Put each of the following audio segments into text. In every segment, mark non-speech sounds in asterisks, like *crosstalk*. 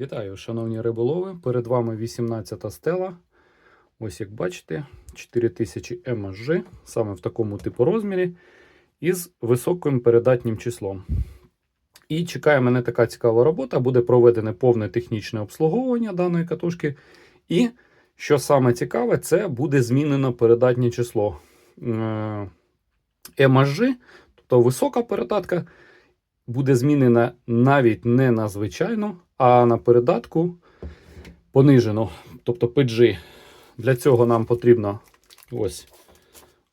Вітаю, шановні риболови! Перед вами 18 стела. Ось як бачите, 4000 МСЖ, саме в такому типу розмірі, із високим передатнім числом. І чекає мене така цікава робота. Буде проведене повне технічне обслуговування даної катушки. І що саме цікаве, це буде змінено передатнє число Е, МСЖ, тобто висока передатка, буде змінена навіть не на звичайну, а на передатку понижену, тобто PG. Для цього нам потрібна ось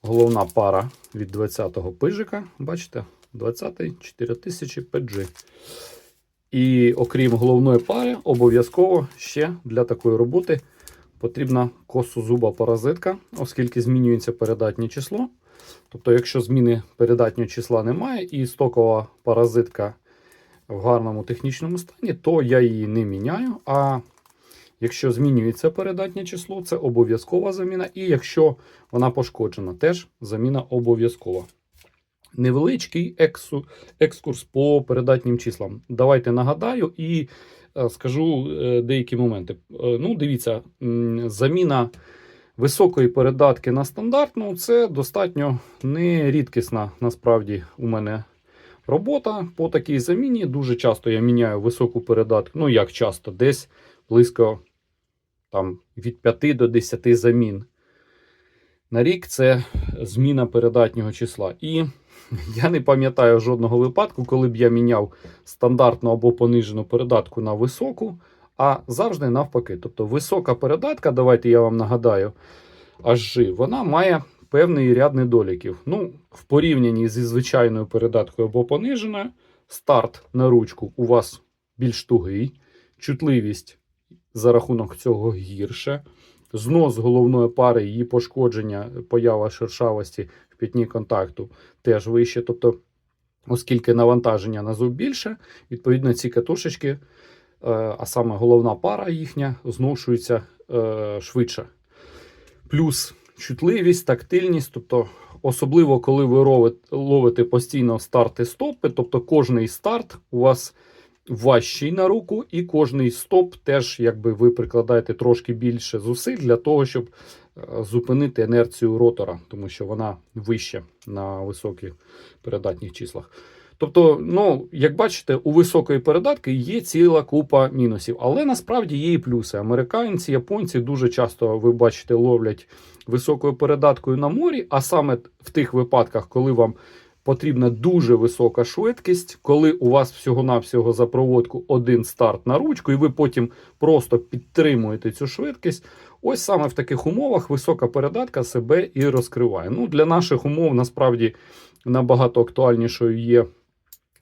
головна пара від 20-го пижика. Бачите, 20-й 4000 PG. І окрім головної пари, обов'язково ще для такої роботи потрібна косозуба паразитка, оскільки змінюється передатнє число. Тобто, якщо зміни передатнього числа немає і стокова паразитка в гарному технічному стані, то я її не міняю. А якщо змінюється передатнє число, це обов'язкова заміна. І якщо вона пошкоджена, теж заміна обов'язкова. Невеличкий екскурс по передатнім числам. Давайте нагадаю і е, скажу е, деякі моменти. Е, ну, дивіться, заміна високої передатки на стандартну це достатньо нерідкісна насправді у мене робота по такій заміні. Дуже часто я міняю високу передатку. Ну, як часто, десь близько там, від 5 до 10 замін. На рік це зміна передатнього числа. І *laughs* я не пам'ятаю жодного випадку, коли б я міняв стандартну або понижену передатку на високу, а завжди навпаки. Тобто висока передатка, давайте я вам нагадаю, аж вона має певний ряд недоліків. Ну, в порівнянні зі звичайною передаткою або пониженою, старт на ручку у вас більш тугий, чутливість за рахунок цього гірше. Знос головної пари, її пошкодження, поява шершавості в п'ятні контакту теж вище. Тобто, оскільки навантаження на зуб більше, відповідно, ці катушечки, е, а саме головна пара їхня, зношується е, швидше. Плюс чутливість, тактильність, тобто, особливо коли ви ловите постійно старти стопи, тобто кожний старт у вас важчий на руку, і кожний стоп теж, якби ви прикладаєте трошки більше зусиль для того, щоб е, зупинити інерцію ротора, тому що вона вища на високих передатніх числах. Тобто, ну, як бачите, у високої передатки є ціла купа мінусів, але насправді є і плюси. Американці, японці дуже часто, ви бачите, ловлять високою передаткою на морі, а саме в тих випадках, коли вам потрібна дуже висока швидкість, коли у вас всього-навсього за проводку один старт на ручку, і ви потім просто підтримуєте цю швидкість. Ось саме в таких умовах висока передатка себе і розкриває. Ну, Для наших умов насправді набагато актуальнішою є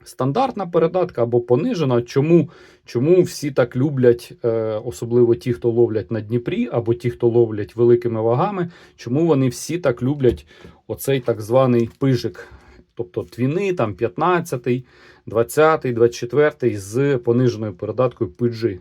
стандартна передатка або понижена. Чому, чому всі так люблять, е, особливо ті, хто ловлять на Дніпрі, або ті, хто ловлять великими вагами, чому вони всі так люблять оцей так званий пижик? Тобто твіни, там 15, 20, 24 з пониженою передаткою PG.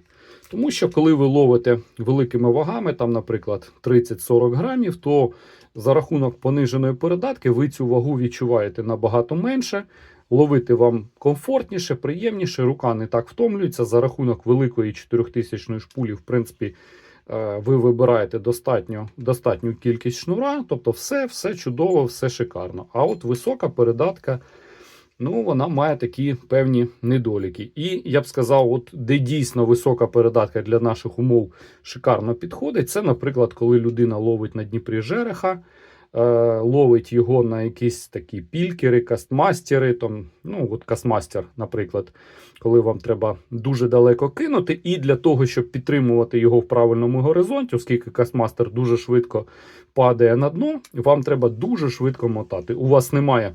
Тому що коли ви ловите великими вагами, там, наприклад, 30-40 грамів, то за рахунок пониженої передатки ви цю вагу відчуваєте набагато менше. Ловити вам комфортніше, приємніше, рука не так втомлюється. За рахунок великої 4000 шпулі, в принципі, е, ви вибираєте достатньо, достатню кількість шнура, тобто все, все чудово, все шикарно. А от висока передатка, ну, вона має такі певні недоліки. І я б сказав, от де дійсно висока передатка для наших умов шикарно підходить, це, наприклад, коли людина ловить на Дніпрі жереха. Е, Ловить його на якісь такі пількери, кастмастери. Там, ну, от кастмастер, наприклад, коли вам треба дуже далеко кинути, і для того, щоб підтримувати його в правильному горизонті, оскільки кастмастер дуже швидко падає на дно, вам треба дуже швидко мотати. У вас немає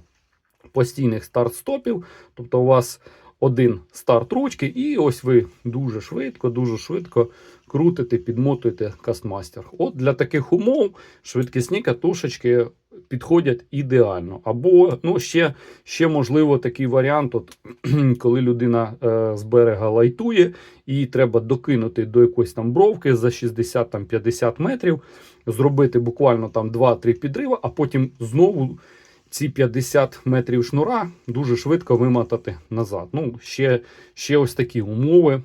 постійних старт-стопів, тобто у вас один старт ручки, і ось ви дуже швидко, дуже швидко крутите, підмотуєте кастмастер. От для таких умов швидкісні катушечки підходять ідеально. Або ну, ще, ще можливо такий варіант, от, *clears throat* коли людина е, з берега лайтує, і треба докинути до якоїсь там бровки за 60-50 метрів, зробити буквально там 2-3 підрива, а потім знову ці 50 метрів шнура дуже швидко вимотати назад. Ну, ще, ще ось такі умови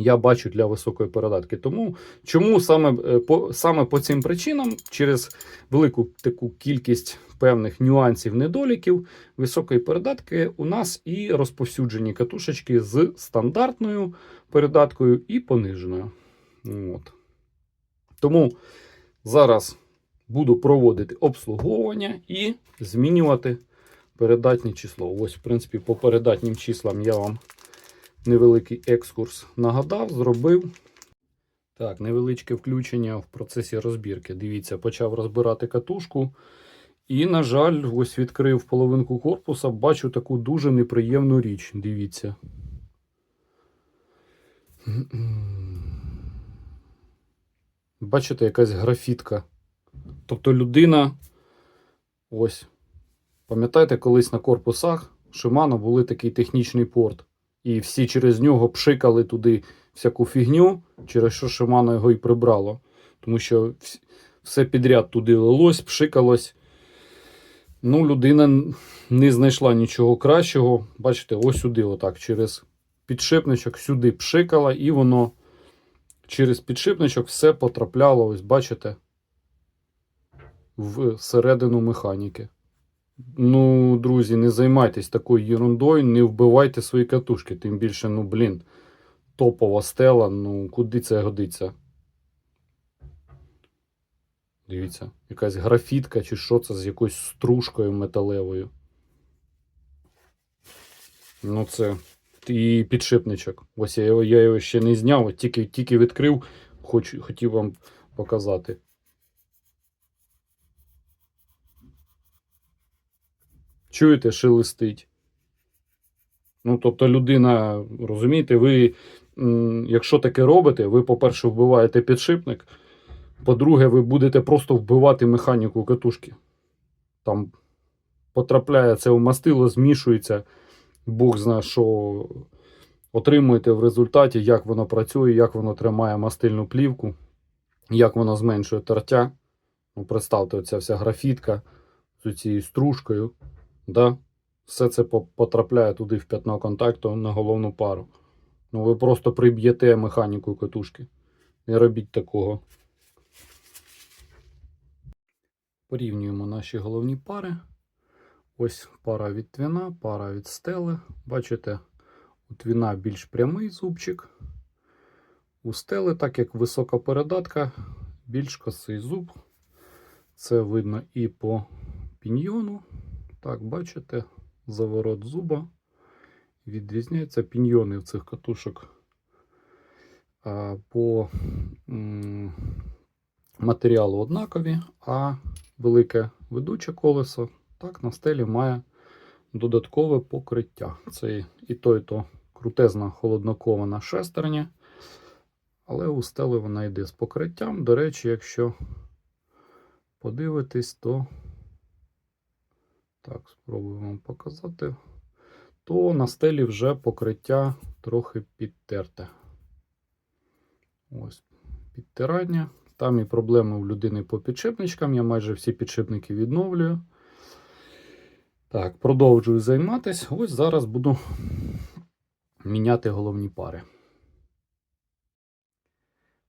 я бачу для високої передатки. Тому чому саме е, по, саме по цим причинам, через велику таку кількість певних нюансів, недоліків високої передатки, у нас і розповсюджені катушечки з стандартною передаткою і пониженою. От. Тому зараз буду проводити обслуговування і змінювати передатні число. Ось, в принципі, по передатнім числам я вам невеликий екскурс нагадав, зробив. Так, невеличке включення в процесі розбірки. Дивіться, почав розбирати катушку. І, на жаль, ось відкрив половинку корпуса, бачу таку дуже неприємну річ. Дивіться. Бачите, якась графітка. Тобто людина. Ось. Пам'ятаєте, колись на корпусах Shimano були такий технічний порт. І всі через нього пшикали туди всяку фігню, через що Shimano його і прибрало. Тому що все підряд туди лилось, пшикалось. Ну, людина не знайшла нічого кращого. Бачите, ось сюди, отак, через підшипничок сюди пшикала, і воно через підшипничок все потрапляло, ось бачите, в середину механіки. Ну, друзі, не займайтесь такою ерундою, не вбивайте свої катушки. Тим більше, ну, блін, топова стела, ну, куди це годиться? Дивіться, якась графітка чи що це з якоюсь стружкою металевою. Ну, це і підшипничок. Ось я його, я його ще не зняв, тільки, тільки відкрив, хочу, хотів вам показати. Чуєте, шелестить. Ну, тобто, людина, розумієте, ви, якщо таке робите, ви, по-перше, вбиваєте підшипник. По-друге, ви будете просто вбивати механіку катушки. Там потрапляє це в мастило, змішується. Бог знає, що отримуєте в результаті, як воно працює, як воно тримає мастильну плівку, як воно зменшує тертя. Ну, представте, оця вся графітка з цією стружкою. Да? Все це потрапляє туди в п'ятно контакту на головну пару. Ну, ви просто приб'єте механіку катушки. Не робіть такого. Порівнюємо наші головні пари. Ось пара від твіна, пара від стели. Бачите, у твіна більш прямий зубчик. У стели, так як висока передатка, більш косий зуб. Це видно і по піньйону. Так, бачите, заворот зуба. Відрізняються піньйони в цих катушок по матеріалу однакові, а велике ведуче колесо так на стелі має додаткове покриття. Це і то, і то крутезна холоднокована шестерня. Але у стели вона йде з покриттям. До речі, якщо подивитись, то так, спробую вам показати. То на стелі вже покриття трохи підтерте. Ось підтирання. Там і проблеми у людини по підшипничкам. Я майже всі підшипники відновлюю. Так, продовжую займатися. Ось зараз буду міняти головні пари.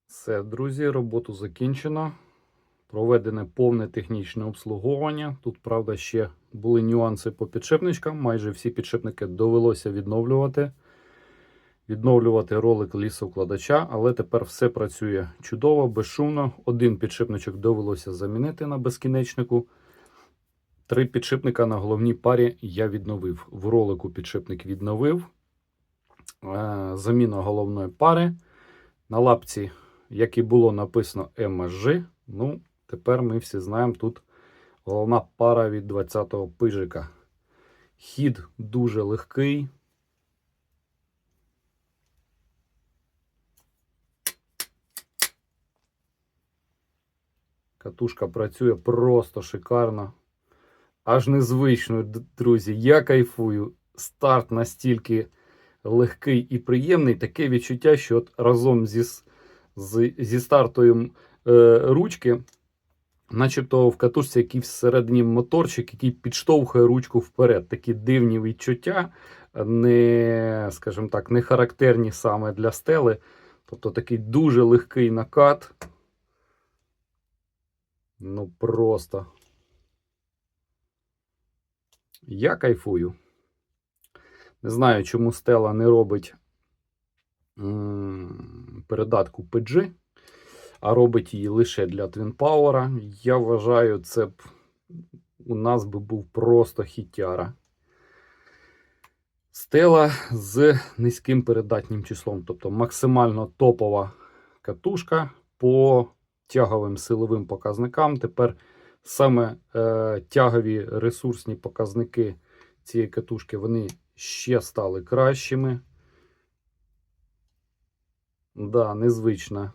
Все, друзі, роботу закінчено. Проведене повне технічне обслуговування. Тут, правда, ще були нюанси по підшипничкам. Майже всі підшипники довелося відновлювати. Відновлювати ролик лісовкладача, але тепер все працює чудово, безшумно. Один підшипничок довелося замінити на безкінечнику. Три підшипника на головній парі я відновив. В ролику підшипник відновив. Е, Заміна головної пари. На лапці, як і було написано MSG. Ну, тепер ми всі знаємо, тут головна пара від 20-го пижика. Хід дуже легкий. Катушка працює просто шикарно. Аж незвично, друзі. Я кайфую. Старт настільки легкий і приємний. Таке відчуття, що от разом зі, зі стартою е, ручки, начебто в катушці якийсь всередині моторчик, який підштовхує ручку вперед. Такі дивні відчуття, не, скажімо так, не характерні саме для стели. Тобто такий дуже легкий накат. Ну просто. Я кайфую. Не знаю, чому Стела не робить передатку PG, а робить її лише для Power. Я вважаю, це б у нас би був просто хітяра. Стела з низьким передатнім числом, тобто максимально топова катушка по тяговим силовим показникам. Тепер саме е, тягові ресурсні показники цієї катушки вони ще стали кращими. Да, незвична.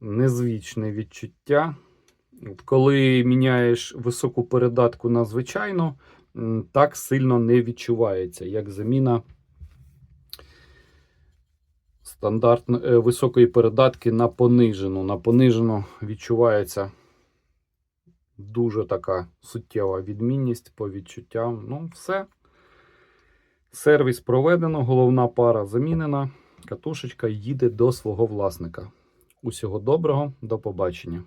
Незвичне відчуття. Коли міняєш високу передатку на звичайну, так сильно не відчувається, як заміна стандартно, е, високої передатки на понижену. На понижену відчувається дуже така суттєва відмінність по відчуттям. Ну, все. Сервіс проведено, головна пара замінена. Катушечка їде до свого власника. Усього доброго, до побачення.